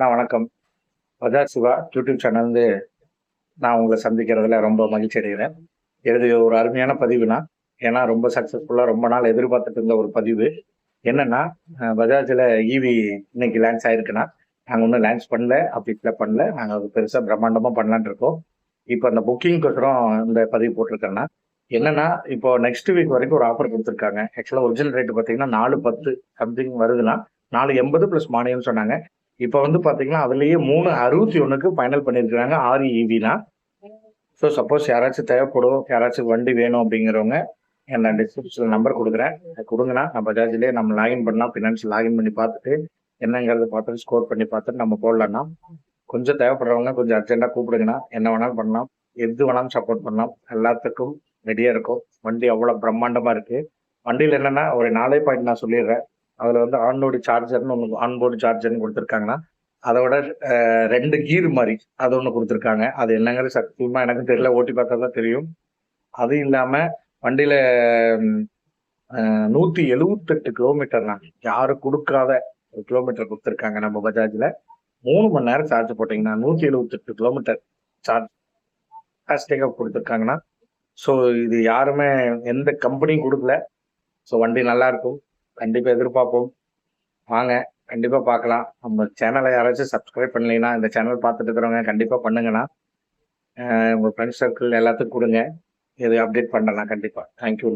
நான் வணக்கம். பஜாஜ் சிவா யூடியூப் சேனல்ந்து நான் உங்களை சந்திக்கிறதுல ரொம்ப மகிழ்ச்சி அடைகிறேன். இது ஒரு அருமையான பதிவுனா ஏன்னா ரொம்ப சக்ஸஸ்ஃபுல்லாக ரொம்ப நாள் எதிர்பார்த்துட்டு இருந்த ஒரு பதிவு. என்னன்னா பஜாஜில் ஈவி இன்னைக்கு லான்ச் ஆயிருக்குன்னா நாங்கள் ஒன்றும் லான்ச் பண்ணல ஆஃபீஸில் பண்ணல. நாங்கள் அது பெருசாக பிரம்மாண்டமாக பண்ணலான் இருக்கோம். இப்போ அந்த புக்கிங்க்கொசரம் இந்த பதிவு போட்டிருக்கேன்னா என்னன்னா இப்போ நெக்ஸ்ட் வீக் வரைக்கும் ஒரு ஆஃபர் கொடுத்துருக்காங்க. ஆக்சுவலாக ஒரிஜினல் ரேட்டு பார்த்தீங்கன்னா நாலு பத்து சம்திங் வருதுன்னா நாலு எண்பது ப்ளஸ் மானியம்னு சொன்னாங்க. இப்போ வந்து பார்த்தீங்கன்னா அதுலேயே மூணு அறுபத்தி ஒன்றுக்கு ஃபைனல் பண்ணியிருக்கிறாங்க ஆறு ஈவினா ஸோ சப்போஸ் யாராச்சும் தேவைப்படும் யாராச்சும் வண்டி வேணும் அப்படிங்கிறவங்க என்ன டிஸ்கிரிப்ஷனில் நம்பர் கொடுக்குறேன். அது கொடுங்கண்ணா நம்ம பஜாஜ்லேயே நம்ம லாகின் பண்ணலாம் ஃபினான்ஸ் லாகின் பண்ணி பார்த்துட்டு என்னங்கிறத பார்த்துட்டு ஸ்கோர் பண்ணி பார்த்துட்டு நம்ம போடலாம்னா கொஞ்சம் தேவைப்படுறவங்க கொஞ்சம் அர்ஜென்ட்டாக கூப்பிடுங்கண்ணா என்ன வேணாலும் பண்ணலாம். எது வேணாலும் சப்போர்ட் பண்ணலாம். எல்லாத்துக்கும் ரெடியாக இருக்கும். வண்டி அவ்வளோ பிரம்மாண்டமாக இருக்குது வண்டியில் என்னென்னா ஒரு நாலே பாயிண்ட் நான் சொல்லிடுறேன். அதில் வந்து ஆன்போர்டு சார்ஜர்னு ஒன்று ஆன்போர்டு சார்ஜர்னு கொடுத்துருக்காங்கன்னா அதோட விட ரெண்டு கீர் மாதிரி அது ஒன்று கொடுத்துருக்காங்க. அது என்னங்கிறது சத்தியமாக எனக்கு தெரியல. ஓட்டி பார்த்தா தான் தெரியும். அதுவும் இல்லாமல் வண்டியில் நூற்றி எழுவத்தெட்டு கிலோமீட்டர்னா யாரும் கொடுக்காத ஒரு கிலோமீட்டர் கொடுத்துருக்காங்க நம்ம பஜாஜில். மூணு மணி நேரம் சார்ஜ் போட்டிங்கன்னா நூற்றி எழுவத்தெட்டு கிலோமீட்டர் சார்ஜ் ஹேஷ்டேக்காக கொடுத்துருக்காங்கன்னா ஸோ இது யாருமே எந்த கம்பெனியும் கொடுக்கல. ஸோ வண்டி நல்லா இருக்கும். கண்டிப்பாக எதிர்பார்ப்போம். வாங்க கண்டிப்பாக பார்க்கலாம். நம்ம சேனலை யாராச்சும் சப்ஸ்கிரைப் பண்ணலைன்னா இந்த சேனல் பார்த்துட்டு இருக்கிறவங்க கண்டிப்பாக பண்ணுங்கண்ணா. உங்கள் உங்க ஃப்ரெண்ட்ஸ் சர்க்கிள் எல்லாத்துக்கும் கொடுங்க. இது அப்டேட் பண்ணலாம் கண்டிப்பாக தேங்க்யூ